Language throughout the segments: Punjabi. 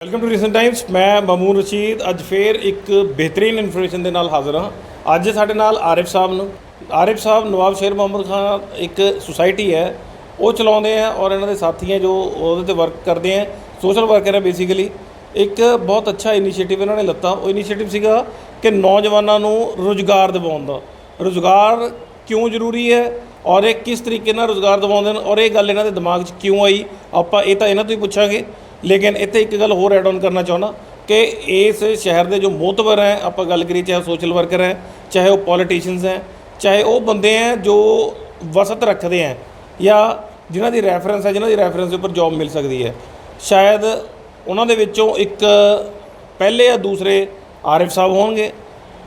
ਵੈਲਕਮ ਟੂ ਰੀਸੈਂਟ ਟਾਈਮਸ ਮੈਂ ਮਮੂਨ ਰਸ਼ੀਦ। ਅੱਜ ਫੇਰ ਇੱਕ ਬਿਹਤਰੀਨ ਇਨਫੋਰਮੇਸ਼ਨ ਦੇ ਨਾਲ ਹਾਜ਼ਰ ਹਾਂ। ਅੱਜ ਸਾਡੇ ਨਾਲ ਆਰਿਫ ਸਾਹਿਬ ਨੂੰ। ਆਰਿਫ ਸਾਹਿਬ, ਨਵਾਬ ਸ਼ੇਰ ਮੁਹੰਮਦ ਖਾਨ ਇੱਕ ਸੁਸਾਇਟੀ ਹੈ। ਉਹ ਚਲਾਉਂਦੇ ਆ ਔਰ ਇਹਨਾਂ ਦੇ ਸਾਥੀ ਹੈ ਜੋ ਉਹਦੇ ਤੇ ਵਰਕ ਕਰਦੇ ਆ। ਸੋਸ਼ਲ ਵਰਕਰ ਹੈ ਬੇਸਿਕਲੀ ਇੱਕ ਬਹੁਤ ਅੱਛਾ ਇਨੀਸ਼ੀਏਟਿਵ ਇਹਨਾਂ ਨੇ ਲੱਤਾ। ਉਹ ਇਨੀਸ਼ੀਏਟਿਵ ਸੀਗਾ ਕਿ ਨੌਜਵਾਨਾਂ ਨੂੰ ਰੁਜ਼ਗਾਰ ਦਿਵਾਉਣ ਦਾ। ਰੁਜ਼ਗਾਰ ਕਿਉਂ ਜ਼ਰੂਰੀ ਹੈ ਔਰ ਇਹ ਕਿਸ ਤਰੀਕੇ ਨਾਲ ਰੁਜ਼ਗਾਰ ਦਿਵਾਉਂਦੇ ਨੇ ਔਰ ਇਹ ਗੱਲ ਇਹਨਾਂ ਦੇ ਦਿਮਾਗ 'ਚ ਕਿਉਂ ਆਈ? ਆਪਾਂ ਇਹ ਤਾਂ ਇਹਨਾਂ ਤੋਂ ਹੀ ਪੁੱਛਾਂਗੇ। ਲੇਕਿਨ ਇੱਥੇ ਇੱਕ ਗੱਲ ਹੋਰ ਐਡ ਆਨ ਕਰਨਾ ਚਾਹੁੰਦਾ ਕਿ ਇਸ ਸ਼ਹਿਰ ਦੇ ਜੋ ਮੋਤਬਰ ਹੈ, ਆਪਾਂ ਗੱਲ ਕਰੀਏ ਚਾਹੇ ਸੋਸ਼ਲ ਵਰਕਰ ਹੈ, ਚਾਹੇ ਉਹ ਪੋਲੀਟੀਸ਼ੀਅਨਸ ਹੈ, ਚਾਹੇ ਉਹ ਬੰਦੇ ਹੈ ਜੋ ਵਸਤ ਰੱਖਦੇ ਹੈ ਜਾਂ ਜਿਨ੍ਹਾਂ ਦੀ ਰੈਫਰੈਂਸ ਹੈ, ਜਿਨ੍ਹਾਂ ਦੀ ਰੈਫਰੈਂਸ ਦੇ ਉੱਪਰ ਜੌਬ ਮਿਲ ਸਕਦੀ ਹੈ। ਸ਼ਾਇਦ ਉਹਨਾਂ ਦੇ ਵਿੱਚੋਂ ਇੱਕ ਪਹਿਲੇ ਜਾਂ ਦੂਸਰੇ ਆਰਿਫ ਸਾਹਿਬ ਹੋਣਗੇ।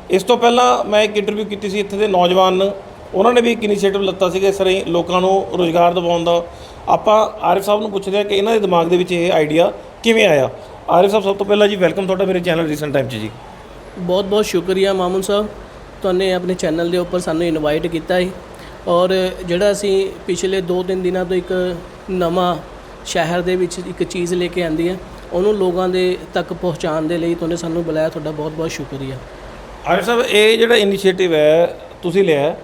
ਇਸ ਤੋਂ ਪਹਿਲਾਂ ਮੈਂ ਇੱਕ ਇੰਟਰਵਿਊ ਕੀਤੀ ਸੀ ਇੱਥੇ ਦੇ ਨੌਜਵਾਨ। ਉਹਨਾਂ ਨੇ ਵੀ ਇੱਕ ਇਨੀਸ਼ੀਏਟਿਵ ਲਿੱਤਾ ਸੀਗਾ ਇਸ ਤਰ੍ਹਾਂ ਹੀ ਲੋਕਾਂ ਨੂੰ ਰੋਜ਼ਗਾਰ ਦਿਵਾਉਣ ਦਾ। ਆਪਾਂ ਆਰਿਫ ਸਾਹਿਬ ਨੂੰ ਪੁੱਛਦੇ ਹਾਂ ਕਿ ਇਹਨਾਂ ਦੇ ਦਿਮਾਗ ਦੇ ਵਿੱਚ ਇਹ ਆਈਡੀਆ ਕਿਵੇਂ ਆਇਆ? ਆਰਿਫ ਸਾਹਿਬ ਸਭ ਤੋਂ ਪਹਿਲਾਂ ਜੀ ਵੈਲਕਮ ਤੁਹਾਡਾ ਮੇਰੇ ਚੈਨਲ ਰੀਸੈਂਟ ਟਾਈਮ 'ਚ ਜੀ। ਬਹੁਤ ਬਹੁਤ ਸ਼ੁਕਰੀਆ ਮਾਮੂਨ ਸਾਹਿਬ ਤੁਹਾਨੂੰ ਆਪਣੇ ਚੈਨਲ ਦੇ ਉੱਪਰ ਸਾਨੂੰ ਇਨਵਾਈਟ ਕੀਤਾ ਹੈ ਔਰ ਜਿਹੜਾ ਅਸੀਂ ਪਿਛਲੇ 2-3 ਦਿਨਾਂ ਤੋਂ ਇੱਕ ਨਵਾਂ ਸ਼ਹਿਰ ਦੇ ਵਿੱਚ ਇੱਕ ਚੀਜ਼ ਲੈ ਕੇ ਆਂਦੀ ਹੈ ਉਹਨੂੰ ਲੋਕਾਂ ਦੇ ਤੱਕ ਪਹੁੰਚਾਉਣ ਦੇ ਲਈ ਤੁਹਾਨੂੰ ਸਾਨੂੰ ਬੁਲਾਇਆ ਤੁਹਾਡਾ ਬਹੁਤ ਬਹੁਤ ਸ਼ੁਕਰੀਆ। ਆਰਿਫ ਸਾਹਿਬ ਇਹ ਜਿਹੜਾ ਇਨੀਸ਼ੀਏਟਿਵ ਹੈ ਤੁਸੀਂ ਲਿਆ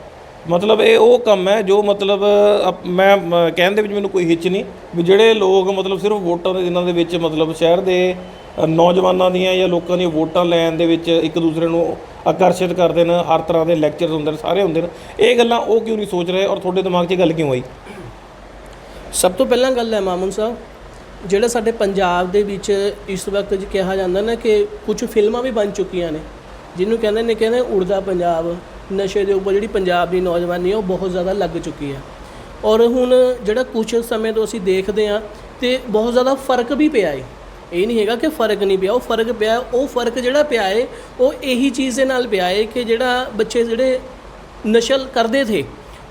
ਮਤਲਬ ਇਹ ਉਹ ਕੰਮ ਹੈ ਜੋ ਮਤਲਬ ਅਪ- ਮੈਂ ਮ- ਕਹਿਣ ਦੇ ਵਿੱਚ ਮੈਨੂੰ ਕੋਈ ਹਿੱਚ ਨਹੀਂ ਵੀ ਜਿਹੜੇ ਲੋਕ ਮਤਲਬ ਸਿਰਫ ਵੋਟਾਂ ਦੇ ਦਿਨਾਂ ਦੇ ਵਿੱਚ ਮਤਲਬ ਸ਼ਹਿਰ ਦੇ ਅ, ਨੌਜਵਾਨਾਂ ਦੀਆਂ ਜਾਂ ਲੋਕਾਂ ਦੀਆਂ ਵੋਟਾਂ ਲੈਣ ਦੇ ਵਿੱਚ ਇੱਕ ਦੂਸਰੇ ਨੂੰ ਆਕਰਸ਼ਿਤ ਕਰਦੇ ਨੇ ਹਰ ਤਰ੍ਹਾਂ ਦੇ ਲੈਕਚਰਸ ਹੁੰਦੇ ਨੇ ਸਾਰੇ ਹੁੰਦੇ ਨੇ ਇਹ ਗੱਲਾਂ ਉਹ ਕਿਉਂ ਨਹੀਂ ਸੋਚ ਰਹੇ ਔਰ ਤੁਹਾਡੇ ਦਿਮਾਗ 'ਚ ਇਹ ਗੱਲ ਕਿਉਂ ਆਈ? ਸਭ ਤੋਂ ਪਹਿਲਾਂ ਗੱਲ ਹੈ ਮਾਮੂਨ ਸਾਹਿਬ ਜਿਹੜਾ ਸਾਡੇ ਪੰਜਾਬ ਦੇ ਵਿੱਚ ਇਸ ਵਕਤ ਜੀ ਕਿਹਾ ਜਾਂਦਾ ਨਾ ਕਿ ਕੁਝ ਫਿਲਮਾਂ ਵੀ ਬਣ ਚੁੱਕੀਆਂ ਨੇ ਜਿਹਨੂੰ ਕਹਿੰਦੇ ਨੇ ਕਹਿੰਦੇ ਉੜਦਾ ਪੰਜਾਬ ਨਸ਼ੇ ਦੇ ਉੱਪਰ ਜਿਹੜੀ ਪੰਜਾਬ ਦੀ ਨੌਜਵਾਨੀ ਹੈ ਉਹ ਬਹੁਤ ਜ਼ਿਆਦਾ ਲੱਗ ਚੁੱਕੀ ਹੈ। ਔਰ ਹੁਣ ਜਿਹੜਾ ਕੁਝ ਸਮੇਂ ਤੋਂ ਅਸੀਂ ਦੇਖਦੇ ਹਾਂ ਤੇ ਬਹੁਤ ਜ਼ਿਆਦਾ ਫ਼ਰਕ ਵੀ ਪਿਆ ਹੈ ਇਹ ਨਹੀਂ ਹੈਗਾ ਕਿ ਫ਼ਰਕ ਨਹੀਂ ਪਿਆ, ਉਹ ਫ਼ਰਕ ਪਿਆ, ਉਹ ਫ਼ਰਕ ਜਿਹੜਾ ਪਿਆ ਹੈ ਉਹ ਇਹੀ ਚੀਜ਼ ਦੇ ਨਾਲ ਪਿਆ ਹੈ ਕਿ ਜਿਹੜਾ ਬੱਚੇ ਜਿਹੜੇ ਨਸ਼ਲ ਕਰਦੇ ਥੇ,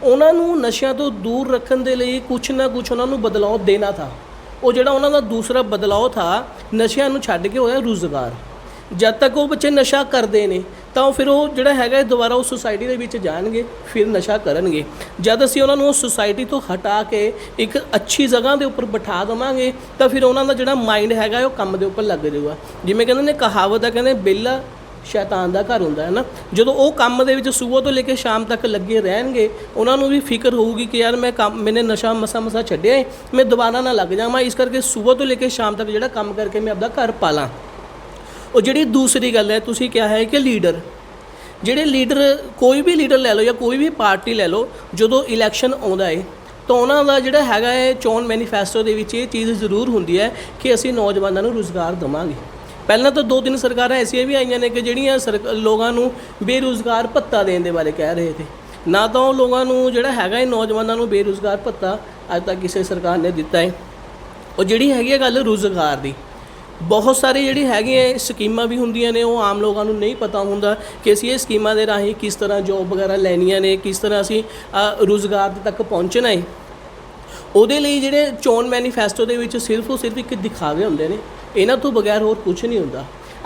ਉਹਨਾਂ ਨੂੰ ਨਸ਼ਿਆਂ ਤੋਂ ਦੂਰ ਰੱਖਣ ਦੇ ਲਈ ਕੁਛ ਨਾ ਕੁਛ ਉਹਨਾਂ ਨੂੰ ਬਦਲਾਅ ਦੇਣਾ ਥਾ। ਉਹ ਜਿਹੜਾ ਉਹਨਾਂ ਦਾ ਦੂਸਰਾ ਬਦਲਾਅ ਥਾ, ਨਸ਼ਿਆਂ ਨੂੰ ਛੱਡ ਕੇ ਹੋਇਆ ਰੁਜ਼ਗਾਰ। ਜਦ ਤੱਕ ਉਹ ਬੱਚੇ ਨਸ਼ਾ ਕਰਦੇ ਨੇ, ਤਾਂ ਉਹ ਫਿਰ ਉਹ ਜਿਹੜਾ ਹੈਗਾ ਹੈ ਦੁਬਾਰਾ ਉਹ ਸੁਸਾਇਟੀ ਦੇ ਵਿੱਚ ਜਾਣਗੇ, ਫਿਰ ਨਸ਼ਾ ਕਰਨਗੇ। ਜਦ ਅਸੀਂ ਉਹਨਾਂ ਨੂੰ ਉਸ ਸੁਸਾਇਟੀ ਤੋਂ ਹਟਾ ਕੇ ਇੱਕ ਅੱਛੀ ਜਗ੍ਹਾ ਦੇ ਉੱਪਰ ਬਿਠਾ ਦਵਾਂਗੇ, ਤਾਂ ਫਿਰ ਉਹਨਾਂ ਦਾ ਜਿਹੜਾ ਮਾਈਂਡ ਹੈਗਾ ਉਹ ਕੰਮ ਦੇ ਉੱਪਰ ਲੱਗ ਜਾਊਗਾ। ਜਿਵੇਂ ਕਹਿੰਦੇ ਨੇ, ਕਹਾਵਤ ਹੈ ਕਹਿੰਦੇ ਬੇਲਾ ਸ਼ੈਤਾਨ ਦਾ ਘਰ ਹੁੰਦਾ ਹੈ ਨਾ। ਜਦੋਂ ਉਹ ਕੰਮ ਦੇ ਵਿੱਚ ਸਵੇਰ ਤੋਂ ਲੈ ਕੇ ਸ਼ਾਮ ਤੱਕ ਲੱਗੇ ਰਹਿਣਗੇ, ਉਹਨਾਂ ਨੂੰ ਵੀ ਫਿਕਰ ਹੋਊਗੀ ਕਿ ਯਾਰ ਮੈਂ ਕੰਮ, ਮੈਨੇ ਨਸ਼ਾ ਮਸਾ ਮਸਾ ਛੱਡਿਆ ਹੈ ਮੈਂ ਦੁਬਾਰਾ ਨਾ ਲੱਗ ਜਾਵਾਂ, ਇਸ ਕਰਕੇ ਸਵੇਰ ਤੋਂ ਲੈ ਕੇ ਸ਼ਾਮ ਤੱਕ ਜਿਹੜਾ ਕੰਮ ਕਰਕੇ ਮੈਂ ਆਪਦਾ ਘਰ ਪਾਲਾਂ। ਉਹ ਜਿਹੜੀ ਦੂਸਰੀ ਗੱਲ ਹੈ, ਤੁਸੀਂ ਕਿਹਾ ਹੈ ਕਿ ਲੀਡਰ। ਜਿਹੜੇ ਲੀਡਰ, ਕੋਈ ਵੀ ਲੀਡਰ ਲੈ ਲਓ ਜਾਂ ਕੋਈ ਵੀ ਪਾਰਟੀ ਲੈ ਲਓ, ਜਦੋਂ ਇਲੈਕਸ਼ਨ ਆਉਂਦਾ ਹੈ ਤਾਂ ਉਹਨਾਂ ਦਾ ਜਿਹੜਾ ਹੈਗਾ ਹੈ ਚੋਣ ਮੈਨੀਫੈਸਟੋ ਦੇ ਵਿੱਚ ਇਹ ਚੀਜ਼ ਜ਼ਰੂਰ ਹੁੰਦੀ ਹੈ ਕਿ ਅਸੀਂ ਨੌਜਵਾਨਾਂ ਨੂੰ ਰੁਜ਼ਗਾਰ ਦੇਵਾਂਗੇ। ਪਹਿਲਾਂ ਤਾਂ ਦੋ ਤਿੰਨ ਸਰਕਾਰਾਂ ਐਸੀਆਂ ਵੀ ਆਈਆਂ ਨੇ ਕਿ ਜਿਹੜੀਆਂ ਸਰਕ- ਲੋਕਾਂ ਨੂੰ ਬੇਰੁਜ਼ਗਾਰ ਭੱਤਾ ਦੇਣ ਦੇ ਬਾਰੇ ਕਹਿ ਰਹੇ ਸੀ। ਨਾ ਤਾਂ ਉਹ ਲੋਕਾਂ ਨੂੰ ਜਿਹੜਾ ਹੈਗਾ ਹੈ ਨੌਜਵਾਨਾਂ ਨੂੰ ਬੇਰੁਜ਼ਗਾਰ ਭੱਤਾ ਅੱਜ ਤੱਕ ਕਿਸੇ ਸਰਕਾਰ ਨੇ ਦਿੱਤਾ ਹੈ ਉਹ ਜਿਹੜੀ ਹੈਗੀ ਹੈ ਗੱਲ ਰੁਜ਼ਗਾਰ ਦੀ ਬਹੁਤ ਸਾਰੀ ਜਿਹੜੀ ਹੈਗੀਆਂ ਸਕੀਮਾਂ ਵੀ ਹੁੰਦੀਆਂ ਨੇ ਉਹ ਆਮ ਲੋਕਾਂ ਨੂੰ ਨਹੀਂ ਪਤਾ ਹੁੰਦਾ ਕਿ ਅਸੀਂ ਇਹ ਸਕੀਮਾਂ ਦੇ ਰਾਹੀਂ ਕਿਸ ਤਰ੍ਹਾਂ ਜੋਬ ਵਗੈਰਾ ਲੈਣੀਆਂ ਨੇ ਕਿਸ ਤਰ੍ਹਾਂ ਅਸੀਂ ਅ, ਰੁਜ਼ਗਾਰ ਤੱਕ ਪਹੁੰਚਣਾ ਹੈ। ਉਹਦੇ ਲਈ ਜਿਹੜੇ ਚੋਣ ਮੈਨੀਫੈਸਟੋ ਦੇ ਵਿੱਚ ਸਿਰਫ ਉਹ ਸਿਰਫ ਇੱਕ ਦਿਖਾਵੇ ਹੁੰਦੇ ਨੇ ਇਹਨਾਂ ਤੋਂ ਬਗੈਰ ਹੋਰ ਕੁਝ ਨਹੀਂ ਹੁੰਦਾ।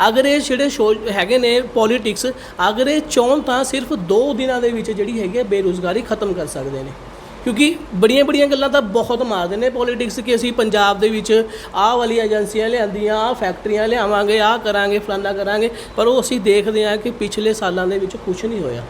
ਅਗਰ ਇਹ ਜਿਹੜੇ ਸ਼ੋ ਹੈਗੇ ਨੇ ਪੋਲਿਟਿਕਸ ਅਗਰ ਇਹ ਚੋਣ ਤਾਂ ਸਿਰਫ 2 ਦਿਨਾਂ ਦੇ ਵਿੱਚ ਜਿਹੜੀ ਹੈਗੀ ਹੈ ਬੇਰੁਜ਼ਗਾਰੀ ਖਤਮ ਕਰ ਸਕਦੇ ਨੇ। ਕਿਉਂਕਿ ਬੜੀਆਂ ਬੜੀਆਂ ਗੱਲਾਂ ਤਾਂ ਬਹੁਤ ਮਾਰਦੇ ਨੇ ਪੋਲਿਟਿਕਸ ਕਿ ਅਸੀਂ ਪੰਜਾਬ ਦੇ ਵਿੱਚ ਆਹ ਵਾਲੀ ਏਜੰਸੀਆਂ ਲਿਆਂਦੀਆਂ, ਆਹ ਫੈਕਟਰੀਆਂ ਲਿਆਵਾਂਗੇ, ਆਹ ਕਰਾਂਗੇ, ਫਲਾਨਾ ਕਰਾਂਗੇ, ਪਰ ਉਹ ਅਸੀਂ ਦੇਖਦੇ ਹਾਂ ਕਿ ਪਿਛਲੇ ਸਾਲਾਂ ਦੇ ਵਿੱਚ ਕੁਝ ਨਹੀਂ ਹੋਇਆ।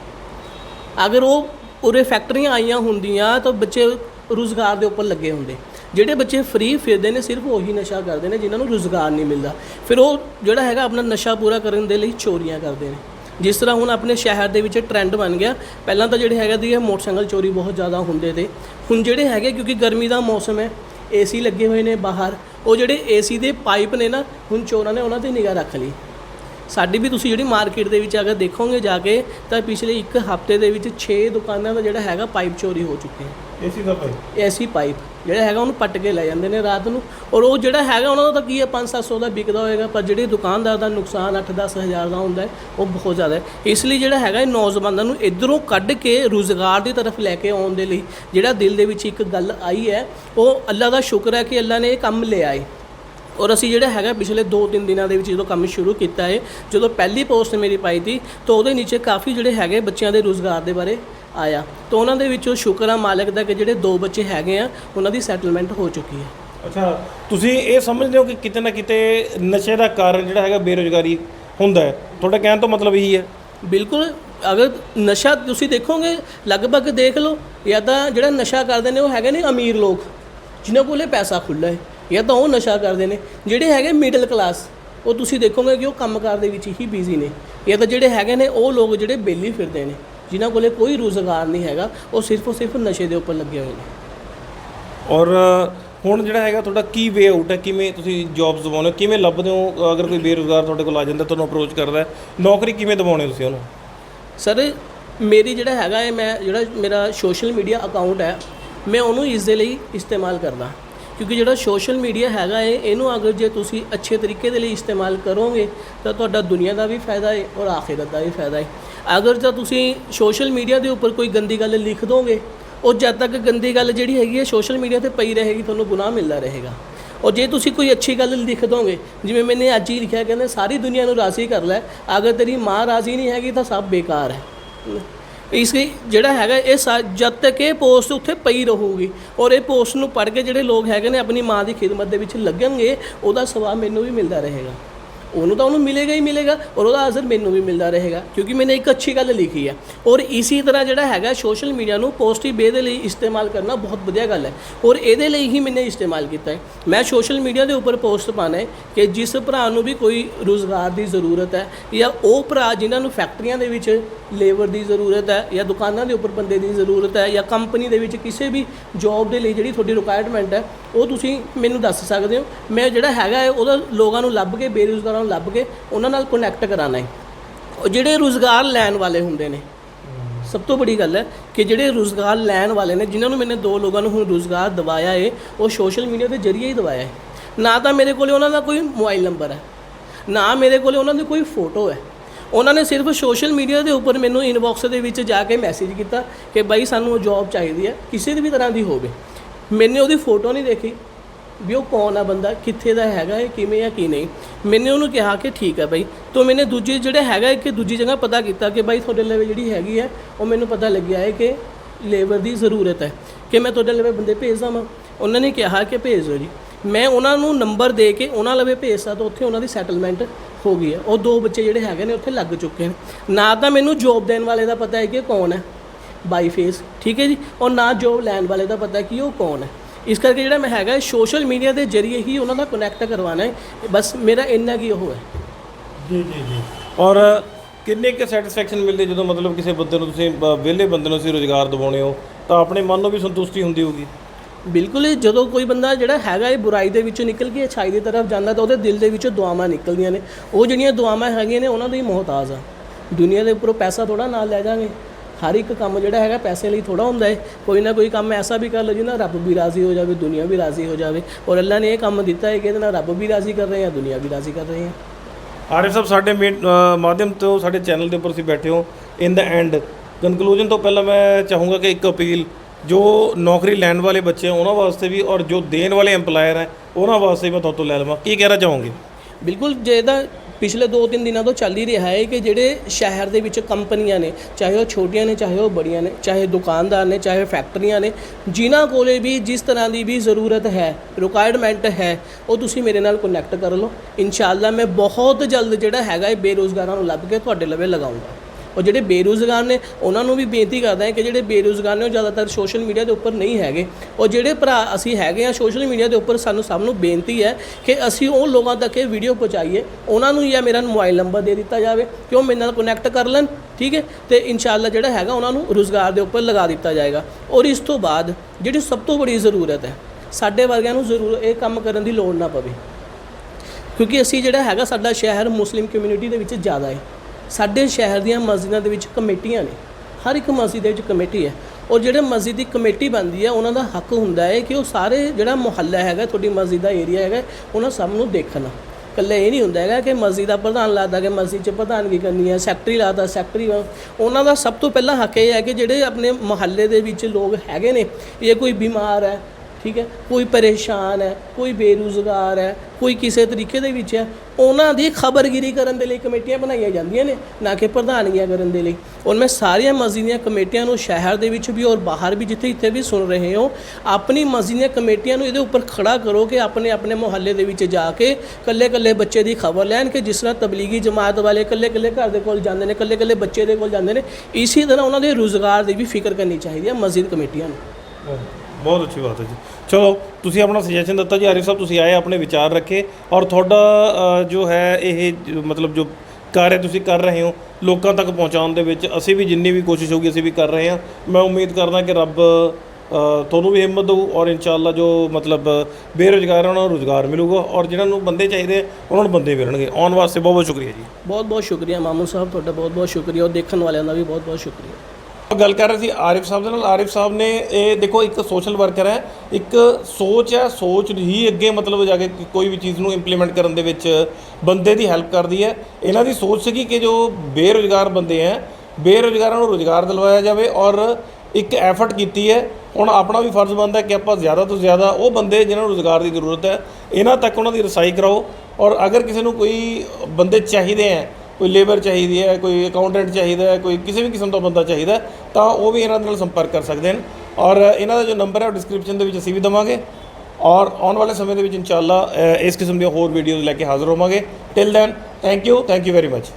ਅਗਰ ਉਹ ਉਰੇ ਫੈਕਟਰੀਆਂ ਆਈਆਂ ਹੁੰਦੀਆਂ ਤਾਂ ਬੱਚੇ ਰੁਜ਼ਗਾਰ ਦੇ ਉੱਪਰ ਲੱਗੇ ਹੁੰਦੇ। ਜਿਹੜੇ ਬੱਚੇ ਫ੍ਰੀ ਫਿਰਦੇ ਨੇ ਸਿਰਫ ਉਹੀ ਨਸ਼ਾ ਕਰਦੇ ਨੇ ਜਿਨ੍ਹਾਂ ਨੂੰ ਰੁਜ਼ਗਾਰ ਨਹੀਂ ਮਿਲਦਾ। ਫਿਰ ਉਹ ਜਿਹੜਾ ਹੈਗਾ ਆਪਣਾ ਨਸ਼ਾ ਪੂਰਾ ਕਰਨ ਦੇ ਲਈ ਚੋਰੀਆਂ ਕਰਦੇ ਨੇ। ਜਿਸ ਤਰ੍ਹਾਂ ਹੁਣ ਆਪਣੇ ਸ਼ਹਿਰ ਦੇ ਵਿੱਚ ਟ੍ਰੈਂਡ ਬਣ ਗਿਆ, ਪਹਿਲਾਂ ਤਾਂ ਜਿਹੜੇ ਹੈਗਾ ਦੀ ਮੋਟਰਸਾਈਕਲ ਚੋਰੀ ਬਹੁਤ ਜ਼ਿਆਦਾ ਹੁੰਦੇ ਤੇ। ਹੁਣ ਜਿਹੜੇ ਹੈਗੇ, ਕਿਉਂਕਿ ਗਰਮੀ ਦਾ ਮੌਸਮ ਹੈ ਏਸੀ ਲੱਗੇ ਹੋਏ ਨੇ ਬਾਹਰ, ਉਹ ਜਿਹੜੇ ਏਸੀ ਦੇ ਪਾਈਪ ਨੇ ਨਾ, ਹੁਣ ਚੋਰਾਂ ਨੇ ਉਹਨਾਂ ਤੇ ਨਿਗਾਹ ਰੱਖ ਲਈ। ਸਾਡੀ ਵੀ ਤੁਸੀਂ ਜਿਹੜੀ ਮਾਰਕੀਟ ਦੇ ਵਿੱਚ ਅਗਰ ਦੇਖੋਗੇ ਜਾ ਕੇ, ਤਾਂ ਪਿਛਲੇ ਇੱਕ ਹਫ਼ਤੇ ਦੇ ਵਿੱਚ 6 ਦੁਕਾਨਾਂ ਦਾ ਜਿਹੜਾ ਹੈਗਾ ਪਾਈਪ ਚੋਰੀ ਹੋ ਚੁੱਕੇ ਹੈ ਏਸੀ ਦਾ ਭਾਈ ਏਸੀ ਪਾਈਪ ਜਿਹੜਾ ਹੈਗਾ ਉਹਨੂੰ ਪੱਟ ਕੇ ਲੈ ਜਾਂਦੇ ਨੇ ਰਾਤ ਨੂੰ। ਔਰ ਉਹ ਜਿਹੜਾ ਹੈਗਾ ਉਹਨਾਂ ਦਾ ਤਾਂ ਕੀ ਹੈ 5-700 ਦਾ ਵਿਕਦਾ ਹੋਏਗਾ, ਪਰ ਜਿਹੜੇ ਦੁਕਾਨਦਾਰ ਦਾ ਨੁਕਸਾਨ 8-10 ਹਜ਼ਾਰ ਦਾ ਹੁੰਦਾ ਹੈ, ਉਹ ਬਹੁਤ ਜ਼ਿਆਦਾ ਹੈ। ਇਸ ਲਈ ਜਿਹੜਾ ਹੈਗਾ ਇਹ ਨੌਜਵਾਨਾਂ ਨੂੰ ਇਧਰੋਂ ਕੱਢ ਕੇ ਰੁਜ਼ਗਾਰ ਦੀ ਤਰਫ ਲੈ ਕੇ ਆਉਣ ਦੇ ਲਈ ਜਿਹੜਾ ਦਿਲ ਦੇ ਵਿੱਚ ਇੱਕ ਗੱਲ ਆਈ ਹੈ, ਉਹ ਅੱਲਾ ਦਾ ਸ਼ੁਕਰ ਹੈ ਕਿ ਅੱਲਾ ਨੇ ਇਹ ਕੰਮ ਲਿਆ ਹੈ ਔਰ ਅਸੀਂ ਜਿਹੜਾ ਹੈਗਾ ਪਿਛਲੇ 2-3 ਦਿਨਾਂ ਦੇ ਵਿੱਚ ਜਦੋਂ ਕੰਮ ਸ਼ੁਰੂ ਕੀਤਾ ਹੈ ਜਦੋਂ ਪਹਿਲੀ ਪੋਸਟ ਮੇਰੀ ਪਾਈ ਸੀ ਤਾਂ ਉਹਦੇ ਨੀਚੇ ਕਾਫੀ ਜਿਹੜੇ ਹੈਗੇ ਬੱਚਿਆਂ ਦੇ ਰੁਜ਼ਗਾਰ ਦੇ ਬਾਰੇ ਆਇਆ। ਤਾਂ ਉਹਨਾਂ ਦੇ ਵਿੱਚੋਂ ਸ਼ੁਕਰ ਆ ਮਾਲਕ ਦਾ ਕਿ ਜਿਹੜੇ ਦੋ ਬੱਚੇ ਹੈਗੇ ਆ ਉਹਨਾਂ ਦੀ ਸੈਟਲਮੈਂਟ ਹੋ ਚੁੱਕੀ ਹੈ। ਅੱਛਾ ਤੁਸੀਂ ਇਹ ਸਮਝਦੇ ਹੋ ਕਿ ਕਿਤੇ ਨਾ ਕਿਤੇ ਨਸ਼ੇ ਦਾ ਕਾਰਨ ਜਿਹੜਾ ਹੈਗਾ ਬੇਰੁਜ਼ਗਾਰੀ ਹੁੰਦਾ ਹੈ? ਤੁਹਾਡਾ ਕਹਿਣ ਤੋਂ ਮਤਲਬ ਇਹੀ ਹੈ। ਬਿਲਕੁਲ ਅਗਰ ਨਸ਼ਾ ਤੁਸੀਂ ਦੇਖੋਗੇ ਲਗਭਗ ਦੇਖ ਲਓ ਜਾਂ ਤਾਂ ਜਿਹੜਾ ਨਸ਼ਾ ਕਰਦੇ ਨੇ ਉਹ ਹੈਗੇ ਨੇ ਅਮੀਰ ਲੋਕ ਜਿਨ੍ਹਾਂ ਕੋਲੇ ਪੈਸਾ ਖੁੱਲ੍ਹਾ ਹੈ। ਜਾਂ ਤਾਂ ਉਹ ਨਸ਼ਾ ਕਰਦੇ ਨੇ ਜਿਹੜੇ ਹੈਗੇ ਮਿਡਲ ਕਲਾਸ ਉਹ ਤੁਸੀਂ ਦੇਖੋਗੇ ਕਿ ਉਹ ਕੰਮਕਾਰ ਦੇ ਵਿੱਚ ਹੀ ਬਿਜ਼ੀ ਨੇ। ਜਾਂ ਤਾਂ ਜਿਹੜੇ ਹੈਗੇ ਨੇ ਉਹ ਲੋਕ ਜਿਹੜੇ ਬੇਲੀ ਫਿਰਦੇ ਨੇ ਜਿਨ੍ਹਾਂ ਕੋਲੇ ਕੋਈ ਰੋਜ਼ਗਾਰ ਨਹੀਂ ਹੈਗਾ ਉਹ ਸਿਰਫ ਔਰ ਸਿਰਫ ਨਸ਼ੇ ਦੇ ਉੱਪਰ ਲੱਗੇ ਹੋਏ ਨੇ। ਔਰ ਹੁਣ ਜਿਹੜਾ ਹੈਗਾ ਤੁਹਾਡਾ ਕੀ ਵੇ ਆਊਟ ਹੈ? ਕਿਵੇਂ ਤੁਸੀਂ ਜੌਬਸ ਦਿਵਾਉਂਦੇ ਹੋ? ਕਿਵੇਂ ਲੱਭਦੇ ਹੋ? ਅਗਰ ਕੋਈ ਬੇਰੁਜ਼ਗਾਰ ਤੁਹਾਡੇ ਕੋਲ ਆ ਜਾਂਦਾ ਤੁਹਾਨੂੰ ਅਪਰੋਚ ਕਰਦਾ ਨੌਕਰੀ ਕਿਵੇਂ ਦਿਵਾਉਂਦੇ ਹੋ ਤੁਸੀਂ ਉਹਨੂੰ? ਸਰ ਮੇਰੀ ਜਿਹੜਾ ਹੈਗਾ ਹੈ ਮੈਂ ਜਿਹੜਾ ਮੇਰਾ ਸੋਸ਼ਲ ਮੀਡੀਆ ਅਕਾਊਂਟ ਹੈ ਮੈਂ ਉਹਨੂੰ ਇਸ ਦੇ ਲਈ ਇਸਤੇਮਾਲ ਕਰਦਾ। ਕਿਉਂਕਿ ਜਿਹੜਾ ਸੋਸ਼ਲ ਮੀਡੀਆ ਹੈਗਾ ਹੈ ਇਹਨੂੰ ਅਗਰ ਜੇ ਤੁਸੀਂ ਅੱਛੇ ਤਰੀਕੇ ਦੇ ਲਈ ਇਸਤੇਮਾਲ ਕਰੋਗੇ, ਤਾਂ ਤੁਹਾਡਾ ਦੁਨੀਆ ਦਾ ਵੀ ਫਾਇਦਾ ਏ ਔਰ ਆਖਿਰਤ ਦਾ ਵੀ ਫਾਇਦਾ ਹੈ ਅਗਰ ਤਾਂ ਤੁਸੀਂ ਸੋਸ਼ਲ ਮੀਡੀਆ ਦੇ ਉੱਪਰ ਕੋਈ ਗੰਦੀ ਗੱਲ ਲਿਖ ਦੋਗੇ, ਉਹ ਜਦ ਤੱਕ ਗੰਦੀ ਗੱਲ ਜਿਹੜੀ ਹੈਗੀ ਹੈ ਸੋਸ਼ਲ ਮੀਡੀਆ ਤੇ ਪਈ ਰਹੇਗੀ, ਤੁਹਾਨੂੰ ਗੁਨਾਹ ਮਿਲਦਾ ਰਹੇਗਾ। ਔਰ ਜੇ ਤੁਸੀਂ ਕੋਈ ਅੱਛੀ ਗੱਲ ਲਿਖ ਦੋਗੇ, ਜਿਵੇਂ ਮੈਨੇ ਅੱਜ ਹੀ ਲਿਖਿਆ, ਕਹਿੰਦੇ ਸਾਰੀ ਦੁਨੀਆ ਨੂੰ ਰਾਜ਼ੀ ਕਰ ਲੈ, ਅਗਰ ਤੇਰੀ ਮਾਂ ਰਾਜ਼ੀ ਨਹੀਂ ਹੈਗੀ ਤਾਂ ਸਭ ਬੇਕਾਰ ਹੈ। ਇਸ ਲਈ ਜਿਹੜਾ ਹੈਗਾ ਇਹ ਸਾ- ਜਦ ਤੱਕ ਇਹ ਪੋਸਟ ਉੱਥੇ ਪਈ ਰਹੂਗੀ ਔਰ ਇਹ ਪੋਸਟ ਨੂੰ ਪੜ੍ਹ ਕੇ ਜਿਹੜੇ ਲੋਕ ਹੈਗੇ ਨੇ ਆਪਣੀ ਮਾਂ ਦੀ ਖਿਦਮਤ ਦੇ ਵਿੱਚ ਲੱਗਣਗੇ, ਉਹਦਾ ਸਵਾਬ ਮੈਨੂੰ ਵੀ ਮਿਲਦਾ ਰਹੇਗਾ। ਉਹਨੂੰ ਤਾਂ ਉਹਨੂੰ ਮਿਲੇਗਾ ਹੀ ਮਿਲੇਗਾ ਔਰ ਉਹਦਾ ਅਸਰ ਮੈਨੂੰ ਵੀ ਮਿਲਦਾ ਰਹੇਗਾ, ਕਿਉਂਕਿ ਮੈਨੇ ਇੱਕ ਅੱਛੀ ਗੱਲ ਲਿਖੀ ਹੈ। ਔਰ ਇਸੇ ਤਰ੍ਹਾਂ ਜਿਹੜਾ ਹੈਗਾ ਸੋਸ਼ਲ ਮੀਡੀਆ ਨੂੰ ਪੋਜ਼ਿਟਿਵ ਵੇ ਦੇ ਲਈ ਇਸਤੇਮਾਲ ਕਰਨਾ ਬਹੁਤ ਵਧੀਆ ਗੱਲ ਹੈ। ਔਰ ਇਹਦੇ ਲਈ ਹੀ ਮੈਨੇ ਇਸਤੇਮਾਲ ਕੀਤਾ ਹੈ। ਮੈਂ ਸੋਸ਼ਲ ਮੀਡੀਆ ਦੇ ਉੱਪਰ ਪੋਸਟ ਪਾਣਾ ਹੈ ਕਿ ਜਿਸ ਭਰਾ ਨੂੰ ਵੀ ਕੋਈ ਰੋਜ਼ਗਾਰ ਦੀ ਜ਼ਰੂਰਤ ਹੈ ਜਾਂ ਉਹ ਭਰਾ ਜਿਨ੍ਹਾਂ ਨੂੰ ਫੈਕਟਰੀਆਂ ਦੇ ਵਿੱਚ ਲੇਬਰ ਦੀ ਜ਼ਰੂਰਤ ਹੈ ਜਾਂ ਦੁਕਾਨਾਂ ਦੇ ਉੱਪਰ ਬੰਦੇ ਦੀ ਜ਼ਰੂਰਤ ਹੈ ਜਾਂ ਕੰਪਨੀ ਦੇ ਵਿੱਚ ਕਿਸੇ ਵੀ ਜੌਬ ਦੇ ਲਈ ਜਿਹੜੀ ਤੁਹਾਡੀ ਰਿਕੁਆਇਰਮੈਂਟ ਹੈ ਉਹ ਤੁਸੀਂ ਮੈਨੂੰ ਦੱਸ ਸਕਦੇ ਹੋ। ਮੈਂ ਜਿਹੜਾ ਹੈਗਾ ਹੈ, ਉਹਦਾ ਲੋਕਾਂ ਨੂੰ ਲੱਭ ਕੇ, ਬੇਰੁਜ਼ਗਾਰਾਂ ਨੂੰ ਲੱਭ ਕੇ, ਉਹਨਾਂ ਨਾਲ ਕਨੈਕਟ ਕਰਾਉਣਾ ਹੈ। ਉਹ ਜਿਹੜੇ ਰੁਜ਼ਗਾਰ ਲੈਣ ਵਾਲੇ ਹੁੰਦੇ ਨੇ, ਸਭ ਤੋਂ ਬੜੀ ਗੱਲ ਹੈ ਕਿ ਜਿਹੜੇ ਰੋਜ਼ਗਾਰ ਲੈਣ ਵਾਲੇ ਨੇ, ਜਿਨ੍ਹਾਂ ਨੂੰ ਮੈਨੇ ਦੋ ਲੋਕਾਂ ਨੂੰ ਹੁਣ ਰੋਜ਼ਗਾਰ ਦਵਾਇਆ ਹੈ ਉਹ ਸੋਸ਼ਲ ਮੀਡੀਆ ਦੇ ਜ਼ਰੀਏ ਹੀ ਦਵਾਇਆ ਹੈ। ਨਾ ਤਾਂ ਮੇਰੇ ਕੋਲੇ ਉਹਨਾਂ ਦਾ ਕੋਈ ਮੋਬਾਈਲ ਨੰਬਰ ਹੈ, ਨਾ ਮੇਰੇ ਕੋਲੇ ਉਹਨਾਂ ਦੀ ਕੋਈ ਫੋਟੋ ਹੈ। ਉਹਨਾਂ ਨੇ ਸਿਰਫ ਸੋਸ਼ਲ ਮੀਡੀਆ ਦੇ ਉੱਪਰ ਮੈਨੂੰ ਇਨਬਾਕਸ ਦੇ ਵਿੱਚ ਜਾ ਕੇ ਮੈਸੇਜ ਕੀਤਾ ਕਿ ਬਾਈ ਸਾਨੂੰ ਜੌਬ ਚਾਹੀਦੀ ਹੈ, ਕਿਸੇ ਵੀ ਤਰ੍ਹਾਂ ਦੀ ਹੋਵੇ। ਮੈਨੇ ਉਹਦੀ ਫੋਟੋ ਨਹੀਂ ਦੇਖੀ ਵੀ ਉਹ ਕੌਣ ਆ ਬੰਦਾ, ਕਿੱਥੇ ਦਾ ਹੈਗਾ ਹੈ ਕਿਵੇਂ ਆ, ਕੀ ਨਹੀਂ। ਮੈਨੇ ਉਹਨੂੰ ਕਿਹਾ ਕਿ ਠੀਕ ਹੈ ਬਾਈ, ਤੋਂ ਮੈਨੇ ਦੂਜੀ ਜਿਹੜੇ ਹੈਗਾ ਕਿ ਦੂਜੀ ਜਗ੍ਹਾ ਪਤਾ ਕੀਤਾ ਕਿ ਬਾਈ ਤੁਹਾਡੇ ਲਈ ਜਿਹੜੀ ਹੈਗੀ ਹੈ, ਉਹ ਮੈਨੂੰ ਪਤਾ ਲੱਗਿਆ ਹੈ ਕਿ ਲੇਬਰ ਦੀ ਜ਼ਰੂਰਤ ਹੈ, ਕਿ ਮੈਂ ਤੁਹਾਡੇ ਲਈ ਬੰਦੇ ਭੇਜ ਦਵਾਂ। ਉਹਨਾਂ ਨੇ ਕਿਹਾ ਕਿ ਭੇਜ ਦਿਓ ਜੀ। ਮੈਂ ਉਹਨਾਂ ਨੂੰ ਨੰਬਰ ਦੇ ਕੇ ਉਹਨਾਂ ਲਵੇ ਭੇਜਦਾ ਤਾਂ ਉੱਥੇ ਉਹਨਾਂ ਦੀ ਸੈਟਲਮੈਂਟ ਹੋ ਗਈ ਹੈ। ਉਹ ਦੋ ਬੱਚੇ ਜਿਹੜੇ ਹੈਗੇ ਨੇ ਉੱਥੇ ਲੱਗ ਚੁੱਕੇ ਨੇ। ਨਾ ਤਾਂ ਮੈਨੂੰ ਜੋਬ ਦੇਣ ਵਾਲੇ ਦਾ ਪਤਾ ਹੈ ਕਿ ਕੌਣ ਹੈ। ਬਾਈ ਫੇਸ ਠੀਕ ਹੈ ਜੀ? ਔਰ ਨਾ ਜੋਬ ਲੈਣ ਵਾਲੇ ਦਾ ਪਤਾ ਕਿ ਉਹ ਕੌਣ ਹੈ? ਇਸ ਕਰਕੇ ਜਿਹੜਾ ਮੈਂ ਹੈਗਾ ਸੋਸ਼ਲ ਮੀਡੀਆ ਦੇ ਜ਼ਰੀਏ ਹੀ ਉਹਨਾਂ ਦਾ ਕਨੈਕਟ ਕਰਵਾਉਣਾ ਹੈ। ਬਸ ਮੇਰਾ ਇੰਨਾ ਕੀ ਉਹ ਹੈ। ਜੀ ਜੀ ਜੀ। ਔਰ ਕਿੰਨੇ ਕੁ ਸੈਟੀਸਫੈਕਸ਼ਨ ਮਿਲਦੀ ਜਦੋਂ ਮਤਲਬ ਕਿਸੇ ਬੰਦੇ ਨੂੰ ਤੁਸੀਂ ਵਿਹਲੇ ਬੰਦੇ ਨੂੰ ਤੁਸੀਂ ਰੋਜ਼ਗਾਰ ਦਿਵਾਉਣੇ ਹੋ ਤਾਂ ਆਪਣੇ ਮਨ ਨੂੰ ਵੀ ਸੰਤੁਸ਼ਟੀ ਹੁੰਦੀ ਹੋਊਗੀ? ਬਿਲਕੁਲ ਹੀ ਜਦੋਂ ਕੋਈ ਬੰਦਾ ਜਿਹੜਾ ਹੈਗਾ ਇਹ ਬੁਰਾਈ ਦੇ ਵਿੱਚੋਂ ਨਿਕਲ ਕੇ ਅੱਛਾਈ ਦੀ ਤਰਫ ਜਾਂਦਾ ਤਾਂ ਉਹਦੇ ਦਿਲ ਦੇ ਵਿੱਚੋਂ ਦੁਆਵਾਂ ਨਿਕਲਦੀਆਂ ਨੇ। ਉਹ ਜਿਹੜੀਆਂ ਦੁਆਵਾਂ ਹੈਗੀਆਂ ਨੇ ਉਹਨਾਂ ਦੀ ਮੁਹਤਾਜ ਆ। ਦੁਨੀਆ ਦੇ ਉੱਪਰੋਂ ਪੈਸਾ ਥੋੜਾ ਨਾਲ ਲੈ ਜਾਾਂਗੇ। ਹਰ ਇੱਕ ਕੰਮ ਜਿਹੜਾ ਹੈਗਾ ਪੈਸੇ ਲਈ ਥੋੜਾ ਹੁੰਦਾ ਹੈ। ਕੋਈ ਨਾ ਕੋਈ ਕੰਮ ਐਸਾ ਵੀ ਕਰ ਲਓ ਜਿਹਦੇ ਨਾਲ ਰੱਬ ਵੀ ਰਾਜ਼ੀ ਹੋ ਜਾਵੇ ਦੁਨੀਆ ਵੀ ਰਾਜ਼ੀ ਹੋ ਜਾਵੇ। ਔਰ ਅੱਲਾ ਨੇ ਇਹ ਕੰਮ ਦਿੱਤਾ ਹੈ ਕਿ ਇਹਦੇ ਨਾਲ ਰੱਬ ਵੀ ਰਾਜ਼ੀ ਕਰ ਰਹੇ ਆ ਦੁਨੀਆ ਵੀ ਰਾਜ਼ੀ ਕਰ ਰਹੇ ਆ। ਆਰਿਫ ਸਾਹਿਬ ਸਾਡੇ ਮਾਧਿਅਮ ਤੋਂ ਸਾਡੇ ਚੈਨਲ ਦੇ ਉੱਪਰ ਤੁਸੀਂ ਬੈਠੇ ਹੋ। ਇਨ ਦਾ ਐਂਡ ਕਨਕਲੂਜਨ ਤੋਂ ਪਹਿਲਾਂ ਮੈਂ ਚਾਹੂੰਗਾ ਕਿ ਇੱਕ ਅਪੀਲ ਜੋ ਨੌਕਰੀ ਲੈਣ ਵਾਲੇ ਬੱਚੇ ਉਹਨਾਂ ਵਾਸਤੇ ਵੀ ਔਰ ਜੋ ਦੇਣ ਵਾਲੇ EMPLOYER ਹੈ ਉਹਨਾਂ ਵਾਸਤੇ ਵੀ ਮੈਂ ਤੁਹਾਡੇ ਤੋਂ ਲੈ ਲਵਾਂ। ਕੀ ਕਹਿਣਾ ਚਾਹੋਗੇ? ਬਿਲਕੁਲ ਜੇ ਤਾਂ ਪਿਛਲੇ 2-3 ਦਿਨਾਂ ਤੋਂ ਚੱਲ ਹੀ ਰਿਹਾ ਹੈ ਕਿ ਜਿਹੜੇ ਸ਼ਹਿਰ ਦੇ ਵਿੱਚ ਕੰਪਨੀਆਂ ਨੇ, ਚਾਹੇ ਉਹ ਛੋਟੀਆਂ ਨੇ, ਚਾਹੇ ਉਹ ਬੜੀਆਂ ਨੇ, ਚਾਹੇ ਦੁਕਾਨਦਾਰ ਨੇ, ਚਾਹੇ ਫੈਕਟਰੀਆਂ ਨੇ, ਜਿਨ੍ਹਾਂ ਕੋਲੇ ਵੀ ਜਿਸ ਤਰ੍ਹਾਂ ਦੀ ਵੀ ਜ਼ਰੂਰਤ ਹੈ ਰਿਕੁਆਇਰਮੈਂਟ ਹੈ, ਉਹ ਤੁਸੀਂ ਮੇਰੇ ਨਾਲ ਕਨੈਕਟ ਕਰ ਲਓ। ਇਨਸ਼ਾਅੱਲਾ ਮੈਂ ਬਹੁਤ ਜਲਦ ਜਿਹੜਾ ਹੈਗਾ ਇਹ ਬੇਰੋਜ਼ਗਾਰਾਂ ਨੂੰ ਲੱਭ ਕੇ ਤੁਹਾਡੇ ਲਵੇ ਲਗਾਉਂਗਾ। ਔਰ ਜਿਹੜੇ ਬੇਰੁਜ਼ਗਾਰ ਨੇ, ਉਹਨਾਂ ਨੂੰ ਵੀ ਬੇਨਤੀ ਕਰਦਾ ਹੈ ਕਿ ਜਿਹੜੇ ਬੇਰੁਜ਼ਗਾਰ ਨੇ, ਉਹ ਜ਼ਿਆਦਾਤਰ ਸੋਸ਼ਲ ਮੀਡੀਆ ਦੇ ਉੱਪਰ ਨਹੀਂ ਹੈਗੇ। ਔਰ ਜਿਹੜੇ ਭਰਾ ਅਸੀਂ ਹੈਗੇ ਆ ਸੋਸ਼ਲ ਮੀਡੀਆ ਦੇ ਉੱਪਰ, ਸਾਨੂੰ ਸਭ ਨੂੰ ਬੇਨਤੀ ਹੈ ਕਿ ਅਸੀਂ ਉਹ ਲੋਕਾਂ ਤੱਕ ਇਹ ਵੀਡੀਓ ਪਹੁੰਚਾਈਏ। ਉਹਨਾਂ ਨੂੰ ਜਾਂ ਮੇਰਾ ਮੋਬਾਈਲ ਨੰਬਰ ਦੇ ਦਿੱਤਾ ਜਾਵੇ ਕਿ ਉਹ ਮੇਰੇ ਨਾਲ ਕਨੈਕਟ ਕਰ ਲੈਣ, ਠੀਕ ਹੈ? ਤੇ ਇਨਸ਼ਾਅੱਲਾ ਜਿਹੜਾ ਹੈਗਾ, ਉਹਨਾਂ ਨੂੰ ਰੋਜ਼ਗਾਰ ਦੇ ਉੱਪਰ ਲਗਾ ਦਿੱਤਾ ਜਾਏਗਾ। ਔਰ ਇਸ ਤੋਂ ਬਾਅਦ ਜਿਹੜੀ ਸਭ ਤੋਂ ਬੜੀ ਜ਼ਰੂਰਤ ਹੈ, ਸਾਡੇ ਵਰਗਿਆਂ ਨੂੰ ਜ਼ਰੂਰ ਇਹ ਕੰਮ ਕਰਨ ਦੀ ਲੋੜ ਨਾ ਪਵੇ। ਕਿਉਂਕਿ ਅਸੀਂ ਜਿਹੜਾ ਹੈਗਾ, ਸਾਡਾ ਸ਼ਹਿਰ ਮੁਸਲਿਮ ਕਮਿਊਨਿਟੀ ਦੇ ਵਿੱਚ ਜ਼ਿਆਦਾ ਹੈ। ਸਾਡੇ ਸ਼ਹਿਰ ਦੀਆਂ ਮਸਜਿਦਾਂ ਦੇ ਵਿੱਚ ਕਮੇਟੀਆਂ ਨੇ। ਹਰ ਇੱਕ ਮਸਜਿਦ ਦੇ ਵਿੱਚ ਕਮੇਟੀ ਹੈ। ਔਰ ਜਿਹੜੇ ਮਸਜਿਦ ਦੀ ਕਮੇਟੀ ਬਣਦੀ ਹੈ, ਉਹਨਾਂ ਦਾ ਹੱਕ ਹੁੰਦਾ ਹੈ ਕਿ ਉਹ ਸਾਰੇ ਜਿਹੜਾ ਮੁਹੱਲਾ ਹੈਗਾ, ਤੁਹਾਡੀ ਮਸਜਿਦ ਦਾ ਏਰੀਆ ਹੈਗਾ, ਉਹਨਾਂ ਸਭ ਨੂੰ ਦੇਖਣਾ। ਇਕੱਲੇ ਇਹ ਨਹੀਂ ਹੁੰਦਾ ਹੈਗਾ ਕਿ ਮਸਜਿਦ ਦਾ ਪ੍ਰਧਾਨ ਲਾਦਾ ਕਿ ਮਸਜਿਦ 'ਚ ਪ੍ਰਧਾਨਗੀ ਕਰਨੀ ਹੈ, ਸੈਕਟਰੀ ਲਾਦਾ ਸੈਕਟਰੀ ਉਹਨਾਂ ਦਾ ਸਭ ਤੋਂ ਪਹਿਲਾਂ ਹੱਕ ਇਹ ਹੈ ਕਿ ਜਿਹੜੇ ਆਪਣੇ ਮੁਹੱਲੇ ਦੇ ਵਿੱਚ ਲੋਕ ਹੈਗੇ ਨੇ, ਇਹ ਕੋਈ ਬਿਮਾਰ ਹੈ ਠੀਕ ਹੈ? ਕੋਈ ਪਰੇਸ਼ਾਨ ਹੈ, ਕੋਈ ਬੇਰੁਜ਼ਗਾਰ ਹੈ, ਕੋਈ ਕਿਸੇ ਤਰੀਕੇ ਦੇ ਵਿੱਚ ਹੈ, ਉਹਨਾਂ ਦੀ ਖਬਰਗਿਰੀ ਕਰਨ ਦੇ ਲਈ ਕਮੇਟੀਆਂ ਬਣਾਈਆਂ ਜਾਂਦੀਆਂ ਨੇ, ਨਾ ਕਿ ਪ੍ਰਧਾਨਗੀਆਂ ਕਰਨ ਦੇ ਲਈ। ਔਰ ਮੈਂ ਸਾਰੀਆਂ ਮਸਜਿਦ ਦੀਆਂ ਕਮੇਟੀਆਂ ਨੂੰ ਸ਼ਹਿਰ ਦੇ ਵਿੱਚ ਵੀ ਔਰ ਬਾਹਰ ਵੀ ਜਿੱਥੇ ਇੱਥੇ ਵੀ ਸੁਣ ਰਹੇ ਹੋ, ਆਪਣੀ ਮਸਜਿਦ ਦੀਆਂ ਕਮੇਟੀਆਂ ਨੂੰ ਇਹਦੇ ਉੱਪਰ ਖੜਾ ਕਰੋ ਕਿ ਆਪਣੇ ਆਪਣੇ ਮੁਹੱਲੇ ਦੇ ਵਿੱਚ ਜਾ ਕੇ ਕੱਲੇ ਕੱਲੇ ਬੱਚੇ ਦੀ ਖਬਰ ਲੈਣ ਕਿ ਜਿਸ ਤਰ੍ਹਾਂ ਤਬਲੀਗੀ ਜਮਾਤ ਵਾਲੇ ਕੱਲੇ ਕੱਲੇ ਘਰ ਦੇ ਕੋਲ ਜਾਂਦੇ ਨੇ ਕੱਲੇ ਕੱਲੇ ਬੱਚੇ ਦੇ ਕੋਲ ਜਾਂਦੇ ਨੇ, ਇਸੇ ਤਰ੍ਹਾਂ ਉਹਨਾਂ ਦੇ ਰੁਜ਼ਗਾਰ ਦੀ ਵੀ ਫਿਕਰ ਕਰਨੀ ਚਾਹੀਦੀ ਹੈ ਮਸਜਿਦ ਕਮੇਟੀਆਂ ਨੂੰ। ਬਹੁਤ ਅੱਛੀ ਬਾਤ ਹੈ ਜੀ। ਚਲੋ ਤੁਸੀਂ ਆਪਣਾ ਸੁਜੈਸ਼ਨ ਦਿੱਤਾ ਜੀ ਆਰਿਫ ਸਾਹਿਬ ਤੁਸੀਂ ਆਏ ਆਪਣੇ ਵਿਚਾਰ ਰੱਖੇ ਔਰ ਤੁਹਾਡਾ ਅ, ਜੋ ਹੈ ਇਹ ਜ- ਮਤਲਬ ਜੋ ਕਾਰਜ ਤੁਸੀਂ ਕਰ ਰਹੇ ਹੋ ਲੋਕਾਂ ਤੱਕ ਪਹੁੰਚਾਉਣ ਦੇ ਵਿੱਚ ਅਸੀਂ ਵੀ ਜਿੰਨੀ ਵੀ ਕੋਸ਼ਿਸ਼ ਹੋਊਗੀ ਅਸੀਂ ਵੀ ਕਰ ਰਹੇ ਹਾਂ। ਮੈਂ ਉਮੀਦ ਕਰਦਾ ਕਿ ਰੱਬ ਅ, ਤੁਹਾਨੂੰ ਵੀ ਹਿੰਮਤ ਦਊ ਔਰ ਇਨਸ਼ਾਅੱਲਾ ਜੋ ਮਤਲਬ ਬੇਰੁਜ਼ਗਾਰ ਉਹਨਾਂ ਨੂੰ ਰੁਜ਼ਗਾਰ ਮਿਲੂਗਾ ਔਰ ਜਿਹਨਾਂ ਨੂੰ ਬੰਦੇ ਚਾਹੀਦੇ ਉਹਨਾਂ ਨੂੰ ਬੰਦੇ ਮਿਲਣਗੇ। ਆਉਣ ਵਾਸਤੇ ਬਹੁਤ ਬਹੁਤ ਸ਼ੁਕਰੀਆ ਜੀ। ਬਹੁਤ ਬਹੁਤ ਸ਼ੁਕਰੀਆ ਮਾਮੂ ਸਾਹਿਬ ਤੁਹਾਡਾ ਬਹੁਤ ਬਹੁਤ ਸ਼ੁਕਰੀਆ ਔਰ ਦੇਖਣ ਵਾਲਿਆਂ ਦਾ ਵੀ ਬਹੁਤ ਬਹੁਤ ਸ਼ੁਕਰੀਆ। ਗੱਲ ਕਰ ਰਹੇ ਸੀ ਆਰਿਫ ਸਾਹਿਬ ਦੇ ਨਾਲ। ਆਰਿਫ ਸਾਹਿਬ ਨੇ ਇਹ ਦੇਖੋ, ਇੱਕ ਸੋਸ਼ਲ ਵਰਕਰ ਹੈ। ਇੱਕ ਸੋਚ ਹੈ। ਸੋਚ ਹੀ ਅੱਗੇ ਮਤਲਬ ਜਾ ਕੇ ਕੋਈ ਵੀ ਚੀਜ਼ ਨੂੰ ਇੰਪਲੀਮੈਂਟ ਕਰਨ ਦੇ ਵਿੱਚ ਬੰਦੇ ਦੀ ਹੈਲਪ ਕਰਦੀ ਹੈ। ਇਹਨਾਂ ਦੀ ਸੋਚ ਸੀਗੀ ਕਿ ਜੋ ਬੇਰੁਜ਼ਗਾਰ ਬੰਦੇ ਹੈ, ਬੇਰੁਜ਼ਗਾਰਾਂ ਨੂੰ ਰੁਜ਼ਗਾਰ ਦਿਲਵਾਇਆ ਜਾਵੇ ਔਰ ਇੱਕ ਐਫਰਟ ਕੀਤੀ ਹੈ। ਹੁਣ ਆਪਣਾ ਵੀ ਫਰਜ਼ ਬਣਦਾ ਕਿ ਆਪਾਂ ਜ਼ਿਆਦਾ ਤੋਂ ਜ਼ਿਆਦਾ ਉਹ ਬੰਦੇ ਜਿਨ੍ਹਾਂ ਨੂੰ ਰੁਜ਼ਗਾਰ ਦੀ ਜ਼ਰੂਰਤ ਹੈ, ਇਹਨਾਂ ਤੱਕ ਉਹਨਾਂ ਦੀ ਰਸਾਈ ਕਰਾਓ। ਔਰ ਅਗਰ ਕਿਸੇ ਨੂੰ ਕੋਈ ਬੰਦੇ ਚਾਹੀਦੇ ਹੈ ਕੋਈ ਲੇਬਰ ਚਾਹੀਦੀ ਹੈ, ਕੋਈ ਅਕਾਊਂਟੈਂਟ ਚਾਹੀਦਾ ਹੈ, ਕੋਈ ਕਿਸੇ ਵੀ ਕਿਸਮ ਦਾ ਬੰਦਾ ਚਾਹੀਦਾ ਤਾਂ ਉਹ ਵੀ ਇਹਨਾਂ ਦੇ ਨਾਲ ਸੰਪਰਕ ਕਰ ਸਕਦੇ ਹਨ। ਔਰ ਇਹਨਾਂ ਦਾ ਜੋ ਨੰਬਰ ਹੈ, ਉਹ ਡਿਸਕ੍ਰਿਪਸ਼ਨ ਦੇ ਵਿੱਚ ਅਸੀਂ ਵੀ ਦਵਾਂਗੇ। ਔਰ ਆਉਣ ਵਾਲੇ ਸਮੇਂ ਦੇ ਵਿੱਚ ਇਨਸ਼ਾਅੱਲਾ ਇਸ ਕਿਸਮ ਦੀਆਂ ਹੋਰ ਵੀਡੀਓਜ਼ ਲੈ ਕੇ ਹਾਜ਼ਰ ਹੋਵਾਂਗੇ। Till then thank you thank you very much